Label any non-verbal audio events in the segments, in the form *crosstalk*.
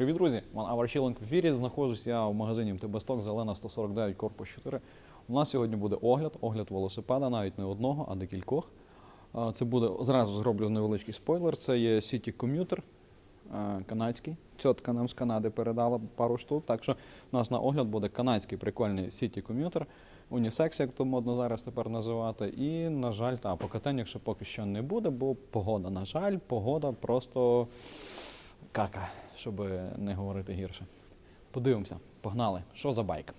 Привіт, друзі! Ван Аварчіленк в ефірі. Знаходжусь я в магазині МТБ-Сток, Зелена 149, корпус 4. У нас сьогодні буде огляд, огляд велосипеда, навіть не одного, а декількох. Це буде зразу зроблю невеличкий спойлер. Це є City Commuter канадський. Тітка нам з Канади передала пару штук. Так що у нас на огляд буде канадський прикольний City Commuter. Унісекс, як то модно зараз тепер називати. І, на жаль, та, покатання ще поки що не буде, бо погода, на жаль, погода просто кака, щоб не говорити гірше. Подивимося, погнали. Що за байк?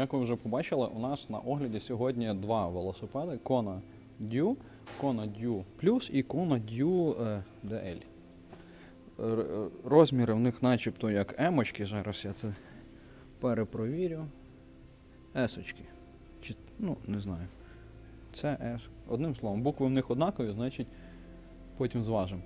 Як ви вже побачили, у нас на огляді сьогодні два велосипеди: Kona Dew, Kona Dew Plus і Kona Dew DL. Розміри в них начебто як емочки, зараз я це перепровірю. Есочки. Чи, ну, не знаю. Це С. Одним словом, букви в них однакові, значить потім зважимо.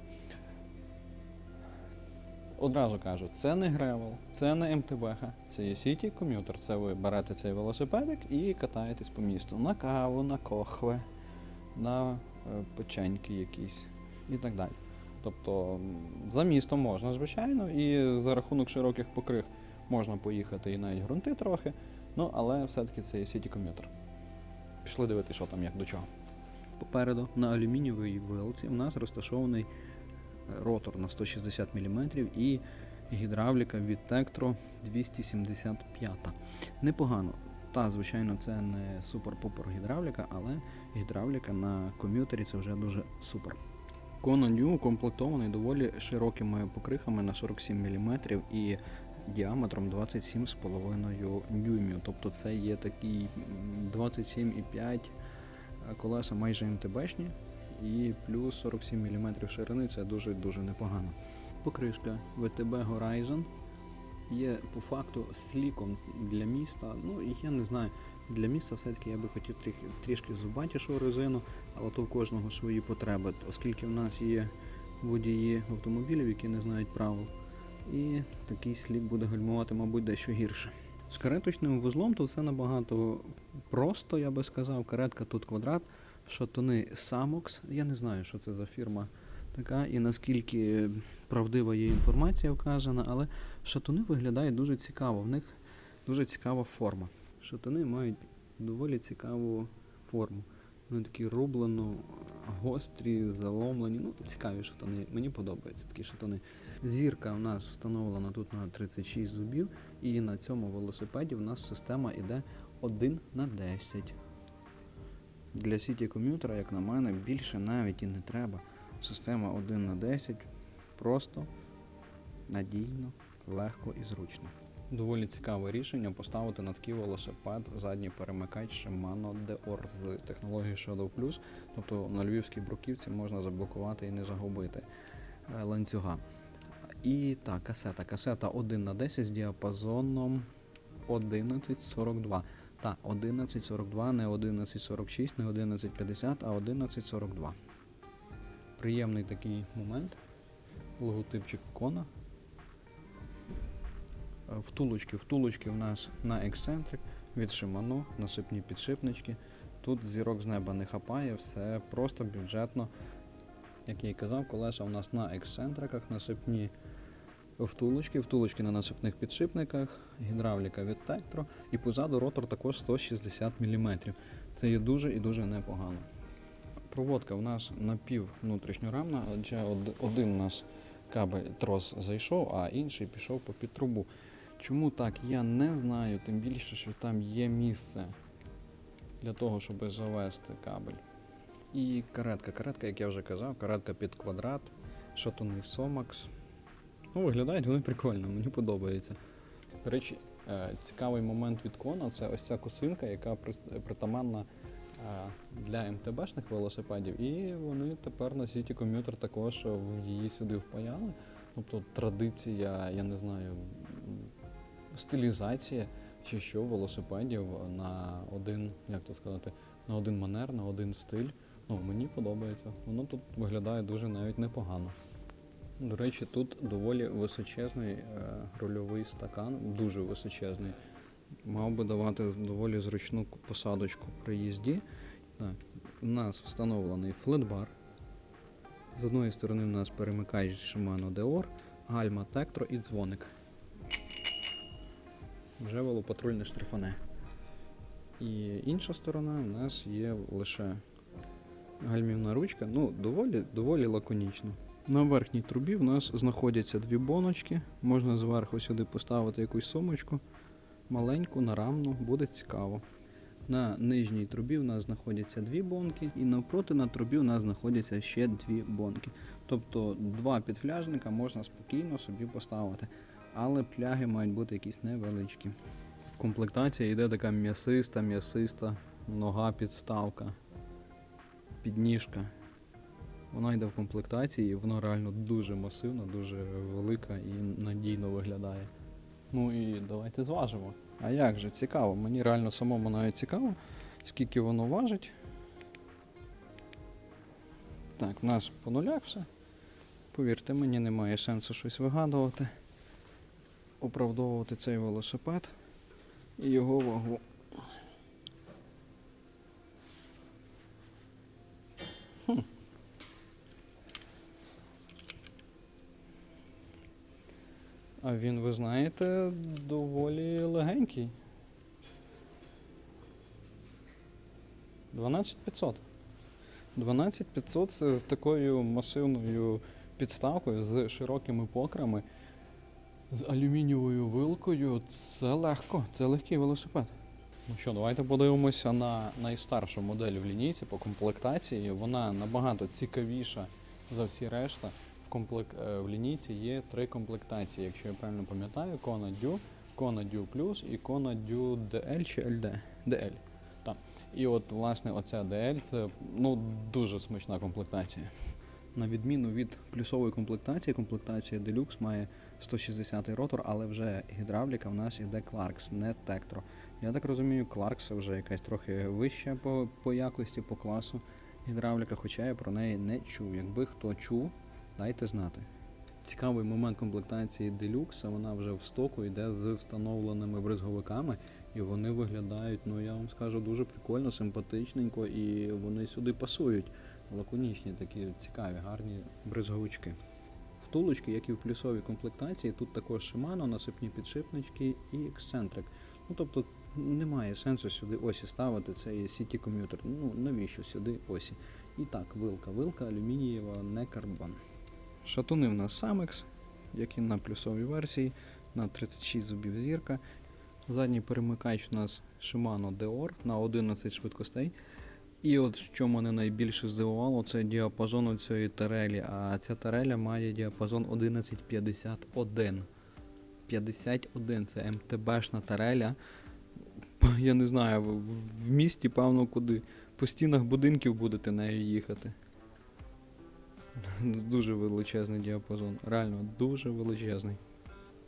Одразу кажу, це не гревел, це не МТБ, це є City Commuter. Це ви берете цей велосипедик і катаєтесь по місту на каву, на кохве, на е, печеньки якісь і так далі. Тобто за містом можна, звичайно, і за рахунок широких покриг можна поїхати і навіть ґрунти трохи, ну але все-таки це є City Commuter. Пішли дивитися, що там як до чого. Попереду на алюмінієвій вилці в нас розташований ротор на 160 мм і гідравліка від Tektro 275. Непогано. Та, звичайно, це не супер-пупер гідравліка, але гідравліка на ком'ютері це вже дуже супер. Kona New укомплектований доволі широкими покрихами на 47 мм і діаметром 27,5 дюймів. Тобто це є такий 27,5 колеса майже МТБшні і плюс 47 мм ширини це дуже-дуже непогано. Покришка VTB Horizon є по факту сліком для міста. Ну і я не знаю, для міста все-таки я би хотів трішки зубатішу резину, але то в кожного свої потреби, оскільки в нас є водії автомобілів, які не знають правил. І такий слік буде гальмувати, мабуть, дещо гірше. З кареточним вузлом тут все набагато просто, я би сказав. Каретка тут квадрат, шатуни Samox. Я не знаю, що це за фірма така і наскільки правдива є інформація вказана, але шатуни виглядають дуже цікаво. В них дуже цікава форма. Шатуни мають доволі цікаву форму. Вони такі рублено, гострі, заломлені. Ну, цікаві шатуни. Мені подобаються такі шатуни. Зірка у нас встановлена тут на 36 зубів, і на цьому велосипеді в нас система йде 1 на 10. Для City Commuter, як на мене, більше навіть і не треба. Система 1 на 10 просто надійно, легко і зручно. Доволі цікаве рішення поставити на такий велосипед задній перемикач Shimano Deor з технологією Shadow Plus. Тобто на львівській бруківці можна заблокувати і не загубити е, ланцюга. І так, касета. Касета 1 на 10 з діапазоном 1142. Так, 1142, не 1146, не 1150, а 1142. Приємний такий момент. Логотипчик кона. Е, Втулочки. Втулочки в нас на ексцентрик від Shimano, насипні підшипнички. Тут зірок з неба не хапає, все просто бюджетно. Як я і казав, колеса у нас на ексцентриках, насипні втулочки, втулочки на насипних підшипниках, гідравліка від Tektro і позаду ротор також 160 мм. Це є дуже і дуже непогано. Проводка в нас напів внутрішньорамна, адже один у нас кабель трос зайшов, а інший пішов по під трубу. Чому так, я не знаю, тим більше, що там є місце для того, щоб завести кабель. І каретка. Каретка, як я вже казав, каретка під квадрат, шатуни Somax. Ну, виглядають вони прикольно, мені подобається. До речі, е, цікавий момент від кона це ось ця косинка, яка притаманна е, для МТБшних велосипедів, і вони тепер на City Commuter також її сюди впаяли. Тобто традиція, я не знаю, стилізація чи що велосипедів на один, як то сказати, на один манер, на один стиль. Ну, мені подобається. Воно тут виглядає дуже навіть непогано. До речі, тут доволі височезний е, рульовий стакан, дуже височезний. Мав би давати доволі зручну посадочку при їзді. Так, у нас встановлений флетбар. З одної сторони у нас перемикач Shimano Deor, гальма Tektro і дзвоник. Вже велопатрульне штрифане. І інша сторона у нас є лише гальмівна ручка, ну, доволі, доволі лаконічно. На верхній трубі в нас знаходяться дві боночки. Можна зверху сюди поставити якусь сумочку, маленьку, нарамну, буде цікаво. На нижній трубі в нас знаходяться дві бонки, і навпроти на трубі у нас знаходяться ще дві бонки. Тобто два підфляжника можна спокійно собі поставити, але пляги мають бути якісь невеличкі. В комплектації йде така м'ясиста, м'ясиста, нога підставка, підніжка. Вона йде в комплектації, і вона реально дуже масивна, дуже велика і надійно виглядає. Ну і давайте зважимо. А як же, цікаво, мені реально самому навіть цікаво, скільки воно важить. Так, в нас по нулях все. Повірте, мені немає сенсу щось вигадувати, оправдовувати цей велосипед і його вагу. Хм. А він, ви знаєте, доволі легенький. 12500. 12500 це з такою масивною підставкою, з широкими покрами, з алюмінієвою вилкою. Це легко, це легкий велосипед. Ну що, давайте подивимося на найстаршу модель в лінійці по комплектації. Вона набагато цікавіша за всі решта. В, комплек... е, в лінійці є три комплектації, якщо я правильно пам'ятаю, Kona Dew, Kona Dew Plus і Kona Dew DL чи LD? DL. Так. І от, власне, оця DL це ну, дуже смачна комплектація. На відміну від плюсової комплектації, комплектація Deluxe має 160 ротор, але вже гідравліка в нас іде Clarks, не Tektro. Я так розумію, Clarks вже якась трохи вища по, по якості, по класу гідравліка, хоча я про неї не чув. Якби хто чув, дайте знати. Цікавий момент комплектації Deluxe, вона вже в стоку йде з встановленими бризговиками, і вони виглядають, ну я вам скажу, дуже прикольно, симпатичненько, і вони сюди пасують. Лаконічні, такі цікаві, гарні бризговички. Втулочки, як і в плюсовій комплектації, тут також Shimano, насипні підшипнички і ексцентрик. Ну тобто немає сенсу сюди осі ставити, це є City Commuter. Ну навіщо сюди осі? І так, вилка, вилка алюмінієва, не карбон. Шатуни в нас Samex, як і на плюсовій версії, на 36 зубів зірка. Задній перемикач у нас Shimano Deor на 11 швидкостей. І от що мене найбільше здивувало, це діапазон у цієї тарелі. А ця тареля має діапазон 1151. 51 це МТБшна тареля. Я не знаю, в, місті, певно, куди. По стінах будинків будете нею їхати. *laughs* Дуже величезний діапазон. Реально, дуже величезний.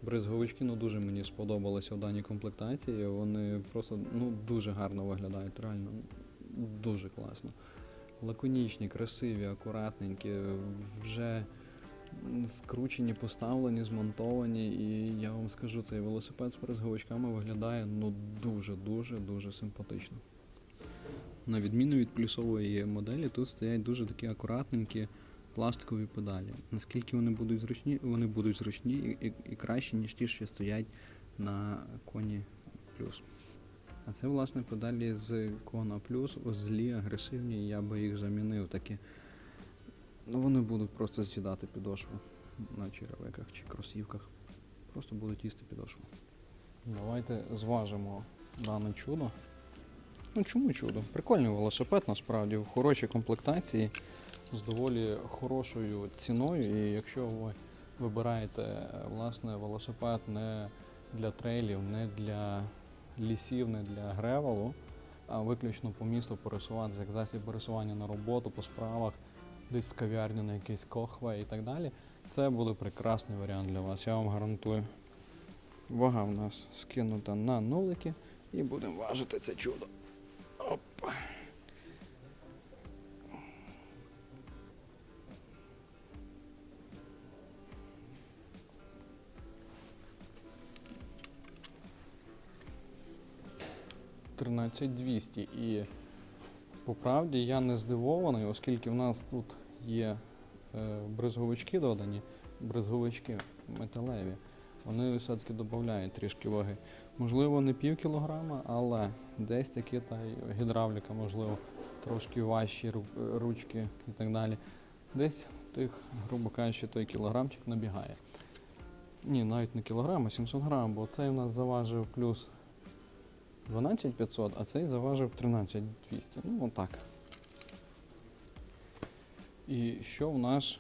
Бризговички ну, дуже мені сподобалися в даній комплектації. Вони просто ну, дуже гарно виглядають, реально дуже класно. Лаконічні, красиві, акуратненькі, вже скручені, поставлені, змонтовані. І я вам скажу, цей велосипед з бризговичками виглядає ну дуже-дуже дуже симпатично. На відміну від плюсової моделі, тут стоять дуже такі акуратненькі пластикові педалі. Наскільки вони будуть зручні, вони будуть зручні і, і, і кращі, ніж ті, що стоять на коні плюс. А це, власне, педалі з Kona Plus, злі, агресивні, я би їх замінив такі. Ну, вони будуть просто з'їдати підошву на черевиках чи кросівках. Просто будуть їсти підошву. Давайте зважимо дане чудо. Ну чому чудо? Прикольний велосипед насправді, в хорошій комплектації, з доволі хорошою ціною. І якщо ви вибираєте е, власне велосипед не для трейлів, не для лісів, не для гревелу, а виключно по місту пересуватися як засіб пересування на роботу, по справах, десь в кав'ярню на якийсь кохве і так далі. Це буде прекрасний варіант для вас, я вам гарантую. Вага в нас скинута на нолики і будемо важити це чудо. Опа. Тринадцять двісті. І по правді я не здивований, оскільки в нас тут є е, бризговички додані, бризговички металеві. Вони все-таки додають трішки ваги. Можливо, не пів кілограма, але десь такі та гідравліка, можливо, трошки важчі ручки і так далі. Десь тих, грубо кажучи, той кілограмчик набігає. Ні, навіть не кілограм, а 700 грам, бо цей у нас заважив плюс 12500, а цей заважив 13200. Ну, отак. І що в нас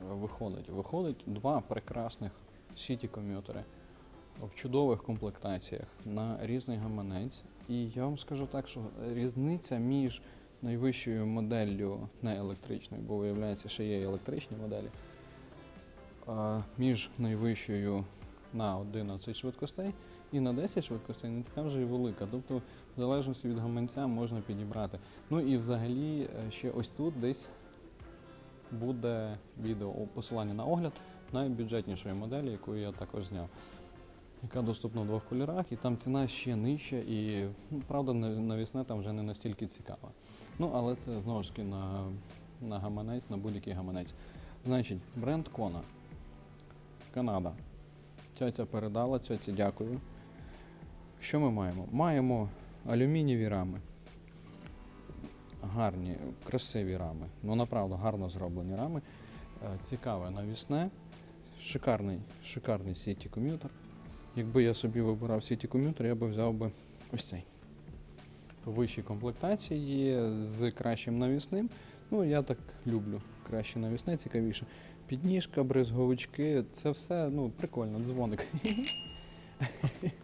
е, виходить? Виходить два прекрасних сіті ком'ютери в чудових комплектаціях на різний гаманець. І я вам скажу так, що різниця між найвищою моделлю не електричною, бо виявляється, що є електричні моделі, між найвищою на 11 швидкостей і на 10 швидкостей не така вже і велика. Тобто, в залежності від гаманця можна підібрати. Ну і взагалі е, ще ось тут десь буде відео посилання на огляд найбюджетнішої моделі, яку я також зняв. Яка доступна в двох кольорах, і там ціна ще нижча, і ну, правда на- навісне там вже не настільки цікава. Ну, але це знову ж таки на, на гаманець, на будь-який гаманець. Значить, бренд Kona. Канада. Цьоця передала, цьоці дякую. Що ми маємо? Маємо алюмінієві рами. Гарні, красиві рами. Ну, направду, гарно зроблені рами. Е, Цікаве навісне. Шикарний, шикарний сіті ком'ютер. Якби я собі вибирав сіті ком'ютер, я би взяв би ось цей. В вищій комплектації з кращим навісним. Ну, я так люблю. Краще навісне, цікавіше. Підніжка, бризговички, це все ну, прикольно, дзвоник. *laughs*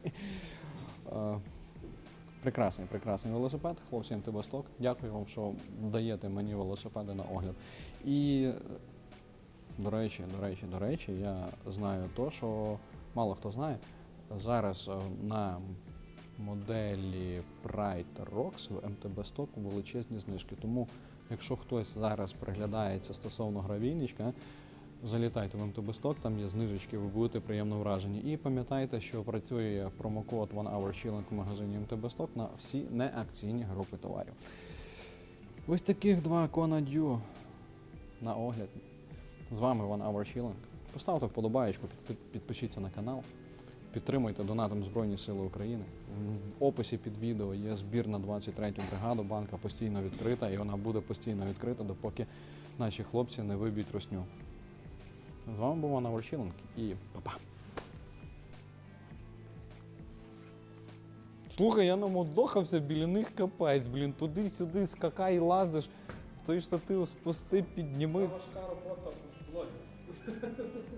Е, Прекрасний, прекрасний велосипед. Хлопці антибасток. Дякую вам, що даєте мені велосипеди на огляд. І, до речі, до речі, до речі, я знаю то, що мало хто знає. Зараз е, на моделі Pride Rocks в МТБ стоку величезні знижки. Тому, якщо хтось зараз приглядається стосовно гравійничка, залітайте в МТБ сток, там є знижечки, ви будете приємно вражені. І пам'ятайте, що працює промокод One Hour Shilling в магазині МТБ сток на всі неакційні групи товарів. Ось таких два Duo на огляд. З вами One Hour Shilling. Поставте вподобаєчку, підпишіться на канал. Підтримуйте донатом Збройні Сили України. В описі під відео є збір на 23-ю бригаду. Банка постійно відкрита і вона буде постійно відкрита, допоки наші хлопці не виб'ють русню. З вами був Анна Ворчилинг і па-па. Слухай, я намодохався біля них копаюсь, блін, туди-сюди скакай, лазиш, стоїш штатив, спусти, підніми. Важка робота блогера.